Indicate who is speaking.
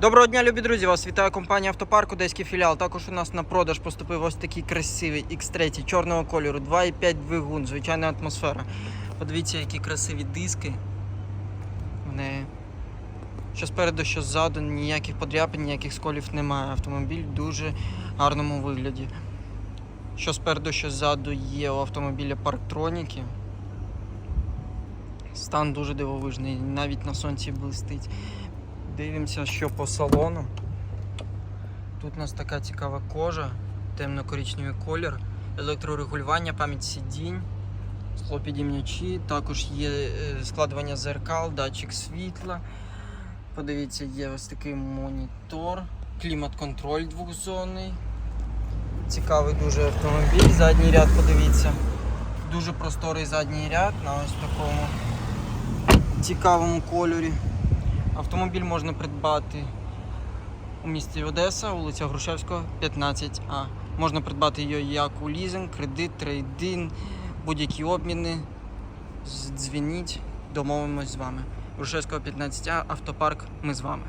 Speaker 1: Доброго дня, любі друзі! Вас вітає компанія Автопарк, Одеський філіал. Також у нас на продаж поступив ось такий красивий X3 чорного кольору, 2,5 двигун, звичайна атмосфера. Подивіться, які красиві диски. В неї. Що спереду, що ззаду, ніяких подряпин, ніяких сколів немає. Автомобіль в дуже гарному вигляді. Що спереду, що ззаду є у автомобіля парктроніки. Стан дуже дивовижний, навіть на сонці блистить. Дивимося, що по салону. Тут у нас така цікава кожа, темно-коричневий колір, електрорегулювання, пам'ять сидінь, склопідімнячі, також є е, складування зеркал, датчик світла. Подивіться, є ось такий монітор, клімат-контроль двохзонний. Цікавий дуже автомобіль. Задній ряд, подивіться. Дуже просторий задній ряд на ось такому цікавому кольорі. Автомобіль можна придбати у місті Одеса, вулиця Грушевського, 15А. Можна придбати її як у лізинг, кредит, трейдин, будь-які обміни. Дзвініть, домовимось з вами. Грушевського 15А, автопарк, ми з вами.